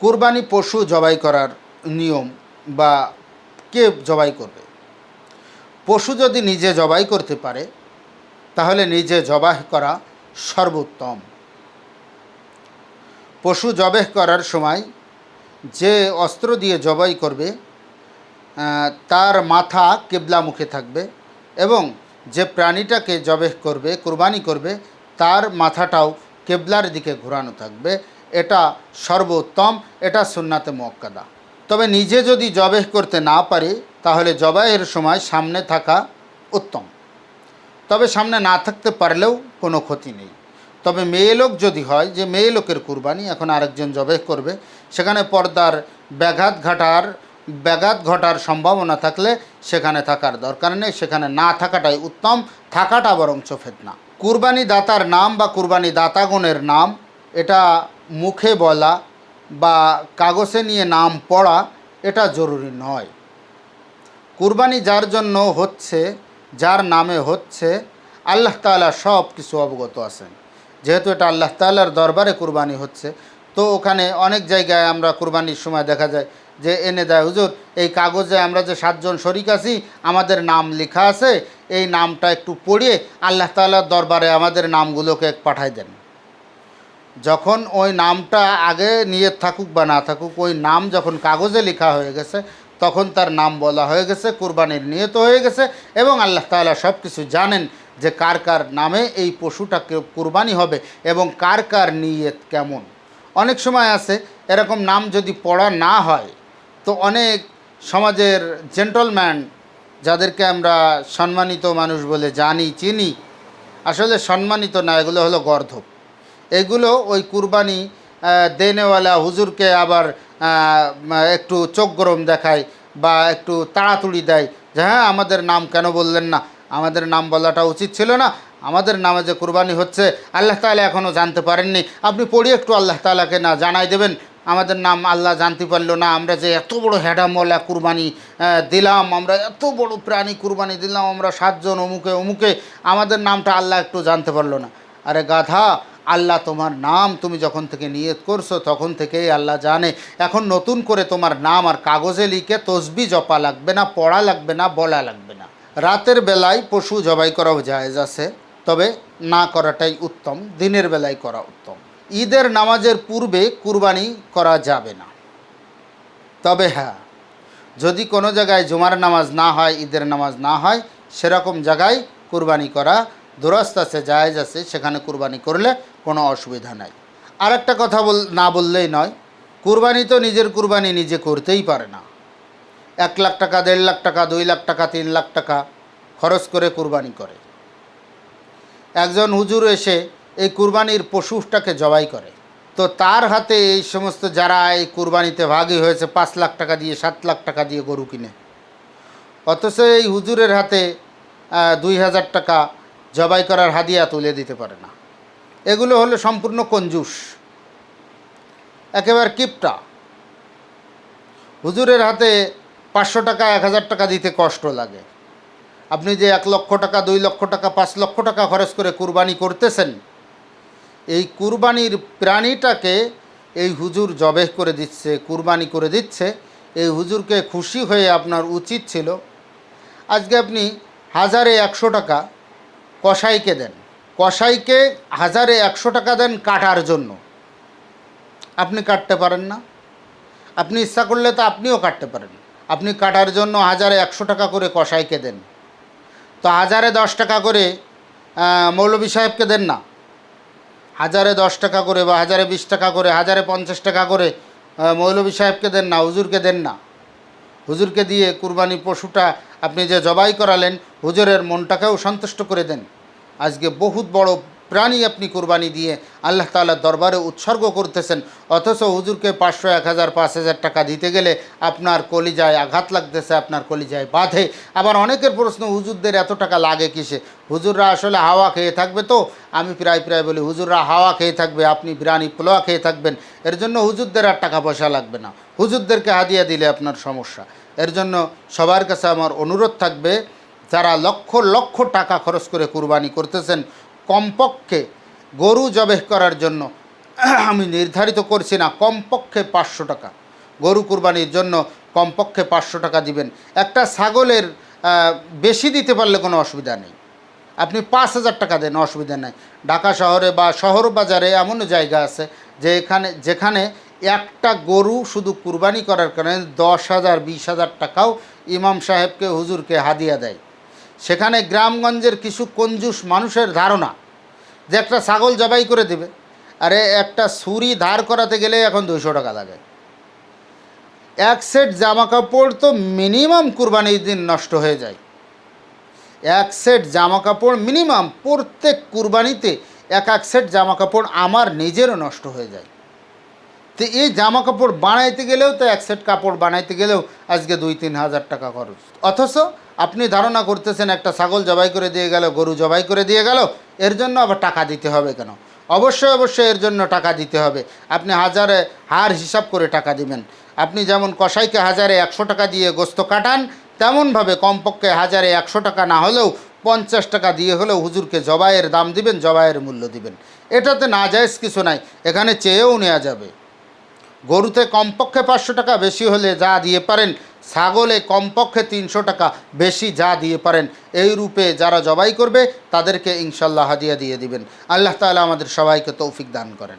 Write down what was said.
কুরবানি পশু জবাই করার নিয়ম বা কে জবাই করবে? পশু যদি নিজে জবাই করতে পারে, তাহলে নিজে জবাই করা সর্বোত্তম। পশু জবেহ করার সময় যে অস্ত্র দিয়ে জবাই করবে তার মাথা কেবলা মুখে থাকবে এবং যে প্রাণীটাকে জবেহ করবে, কুরবানি করবে, তার মাথাটাও কেবলার দিকে ঘোরানো থাকবে। এটা সর্বোত্তম, এটা সুন্নাতে মোয়াক্কাদা তবে নিজে যদি জবেহ করতে না পারি, তাহলে জবাইয়ের সময় সামনে থাকা উত্তম। তবে সামনে না থাকতে পারলেও কোনো ক্ষতি নেই। তবে মেয়ে লোক যদি হয়, যে মেয়ে লোকের কুরবানি, এখন আরেকজন জবেহ করবে, সেখানে পর্দার ব্যাঘাত ঘটার ব্যাঘাত ঘটার সম্ভাবনা থাকলে সেখানে থাকার দরকার নেই। সেখানে না থাকাটাই উত্তম, থাকাটা বরঞ্চ ফেতনা। কুরবানি দাতার নাম বা কুরবানি দাতাগণের নাম, এটা মুখে বলা বা কাগজে নিয়ে নাম পড়া এটা জরুরি নয়। কুরবানি যার জন্য হচ্ছে, যার নামে হচ্ছে, আল্লাহ তাআলা সব কিছু অবগত আছেন। যেহেতু এটা আল্লাহ তাআলার দরবারে কুরবানি হচ্ছে, তো ওখানে অনেক জায়গায় আমরা কুরবানির সময় দেখা যায় যে, এনে দেয়, হুজুর, এই কাগজে আমরা যে সাতজন শরিক আছি, আমাদের নাম লেখা আছে, এই নামটা একটু পড়িয়ে আল্লাহ তাআলার দরবারে আমাদের নামগুলোকে পাঠাই দেন। যখন ওই নামটা আগে নিয়ে থাকুক বা না থাকুক, ওই নাম যখন কাগজে লেখা হয়ে গেছে, তখন তার নাম বলা হয়ে গেছে, কুরবানির নিয়ত হয়ে গেছে, এবং আল্লাহ তাআলা সব কিছু জানেন যে কার কার নামে এই পশুটাকে কুরবানি হবে এবং কার কার নিয়ত কেমন। অনেক সময় আছে, এরকম নাম যদি পড়া না হয়, তো অনেক সমাজের জেন্টলম্যান যাদেরকে আমরা সম্মানিত মানুষ বলে জানি, চিনি, আসলে সম্মানিত না, এগুলো হলো গর্ধব। এগুলো ওই কুরবানি দেনেওয়ালা হুজুরকে আবার একটু চোখ গরম দেখায় বা একটু তাড়াতুড়ি দেয়। যে হ্যাঁ আমাদের নাম কেন বললেন না? আমাদের নাম বলাটা উচিত ছিল না। আমাদের নামে যে কুরবানি হচ্ছে, আল্লাহ তাআলা এখনও জানতে পারেননি। আপনি পড়ি একটু আল্লাহ তালাকে না জানাই দেবেন। আমাদের নাম আল্লাহ জানতে পারল না। আমরা যে এত বড় হ্যাডামলা কুরবানি দিলাম, আমরা এত বড় প্রাণী কুরবানি দিলাম, আমরা সাতজন অমুকে অমুকে, আমাদের নামটা আল্লাহ একটু জানতে পারল না। আরে গাধা আল্লাহ তোমার নাম তুমি যখন থেকে নিয়ত করছ, তখন থেকেই আল্লাহ জানে। এখন নতুন করে তোমার নাম আর কাগজে লিখে তসবি জপা লাগবে না, পড়া লাগবে না, বলা লাগবে না। রাতের বেলায় পশু জবাই করাও জায়েজ আছে, তবে না করাটাই উত্তম, দিনের বেলায় করা উত্তম। ঈদের নামাজের পূর্বে কুরবানি করা যাবে না। তবে হ্যাঁ যদি কোনো জায়গায় জুমার নামাজ না হয়, ঈদের নামাজ না হয়, সেরকম জায়গায় কুরবানি করা দুরস্ত আছে, জায়েজ আছে, সেখানে কুরবানি করলে কোনো অসুবিধা নাই। আর একটা কথা বল, না বললেই নয়, কুরবানি তো নিজের কুরবানি নিজে করতেই পারে না। এক লাখ টাকা, দেড় লাখ টাকা, দুই লাখ টাকা, তিন লাখ টাকা খরচ করে কুরবানি করে। একজন হুজুর এসে এই কুরবানির পশুটাকে জবাই করে। তো তার হাতে এই সমস্ত যারা এই কুরবানিতে ভাগই হয়েছে, পাঁচ লাখ টাকা দিয়ে, সাত লাখ টাকা দিয়ে গরু কিনে। অথচ এই হুজুরের হাতে দুই হাজার টাকা জবাই করার হাদিয়া তুলে দিতে পারে না। এগুলো হলো সম্পূর্ণ কঞ্জুস। একেবারে কিপটা। হুজুরের হাতে পাঁচশো টাকা, এক হাজার টাকা দিতে কষ্ট লাগে। আপনি যে এক লক্ষ টাকা, দুই লক্ষ টাকা, পাঁচ লক্ষ টাকা খরচ করে কুরবানি করতেছেন, এই কুরবানির প্রাণীটাকে এই হুজুর জবেহ করে দিচ্ছে, কুরবানি করে দিচ্ছে। এই হুজুরকে খুশি হয়ে আপনার উচিত ছিল, আজকে আপনি হাজারে একশো টাকা কসাইকে দেন। কসাইকে হাজারে একশো টাকা দেন কাটার জন্য। আপনি কাটতে পারেন না। আপনি ইচ্ছা করলে তো আপনিও কাটতে পারেন। আপনি কাটার জন্য হাজারে একশো টাকা করে কসাইকে দেন। তো হাজারে দশ টাকা করে মৌলভী সাহেবকে দেন না। হাজারে দশ টাকা করে বা হাজারে বিশ টাকা করে, হাজারে পঞ্চাশ টাকা করে মৌলভী সাহেবকে দেন না, হুজুরকে দেন না। হুজুরকে দিয়ে কুরবানি পশুটা আপনি যে জবাই করালেন, হুজুরের মনটাকেও সন্তুষ্ট করে দেন। আজকে বহুত বড় প্রাণী আপনি কুরবানি দিয়ে আল্লাহ তাআলার দরবারে উৎসর্গ করতেছেন। অথচ হুজুরকে পাঁচশো, এক হাজার, পাঁচ হাজার টাকা দিতে গেলে আপনার কলিজায় আঘাত লাগতেছে, আপনার কলিজায় বাঁধে। আবার অনেকের প্রশ্ন, হুজুরদের এত টাকা লাগে কিসে? হুজুররা আসলে হাওয়া খেয়ে থাকবে তো? আমি প্রায় প্রায় বলি, হুজুররা হাওয়া খেয়ে থাকবে, আপনি বিরিয়ানি পোলোয়া খেয়ে থাকবেন। এর জন্য হুজুরদের আর টাকা পয়সা লাগবে না। হুজুরদেরকে হাদিয়া দিলে আপনার সমস্যা। এর জন্য সবার কাছে আমার অনুরোধ থাকবে যারা লক্ষ লক্ষ টাকা খরচ করে কুরবানি করতেছেন কমপক্ষে গরু জবেহ করার জন্য আমি নির্ধারিত করছি না, কমপক্ষে পাঁচশো টাকা। গরু কুরবানির জন্য কমপক্ষে পাঁচশো টাকা দিবেন। একটা ছাগলের বেশি দিতে পারলে কোনো অসুবিধা নেই। আপনি পাঁচ হাজার টাকা দেন, অসুবিধা নেই। ঢাকা শহরে বা শহর বাজারে এমনও জায়গা আছে যে এখানে, যেখানে একটা গরু শুধু কুরবানি করার কারণে দশ হাজার, বিশ হাজার টাকাও ইমাম সাহেবকে, হুজুরকে হাদিয়া দেয়। সেখানে গ্রামগঞ্জের কিছু কঞ্জুস মানুষের ধারণা যে একটা ছাগল জবাই করে দেবে। আরে একটা ছুরি ধার করাতে গেলে এখন দুশো টাকা লাগে। এক সেট জামা কাপড় তো মিনিমাম কুরবানির দিন নষ্ট হয়ে যায়। এক সেট জামা কাপড় মিনিমাম প্রত্যেক কুরবানিতে এক এক সেট জামা কাপড় আমার নিজেরও নষ্ট হয়ে যায়। তো এই জামা কাপড় বানাইতে গেলেও তো এক সেট কাপড় বানাইতে গেলেও আজকে দুই তিন হাজার টাকা খরচ। অথচ আপনি ধারণা করতেছেন একটা ছাগল জবাই করে দিয়ে গেল, গরু জবাই করে দিয়ে গেল, এর জন্য আবার টাকা দিতে হবে কেন? অবশ্যই অবশ্যই এর জন্য টাকা দিতে হবে। আপনি হাজারে হার হিসাব করে টাকা দিবেন। আপনি যেমন কসাইকে হাজারে একশো টাকা দিয়ে গোস্ত কাটান, তেমনভাবে কমপক্ষে হাজারে একশো টাকা না হলেও পঞ্চাশ টাকা দিয়ে হলেও হুজুরকে জবাইয়ের দাম দিবেন, জবাইয়ের মূল্য দিবেন। এটাতে না যায়জ কিছু নাই, এখানে চেয়েও নেওয়া যাবে। গরুতে কমপক্ষে পাঁচশো টাকা বেশি হলে যা দিয়ে পারেন ছাগলে কমপক্ষে তিনশো টাকা বেশি যা দিয়ে পারেন, এই রূপে যারা জবাই করবে, তাদেরকে ইনশাল্লাহ হাদিয়া দিয়ে দিবেন। আল্লাহ তালা আমাদের সবাইকে তৌফিক দান করেন।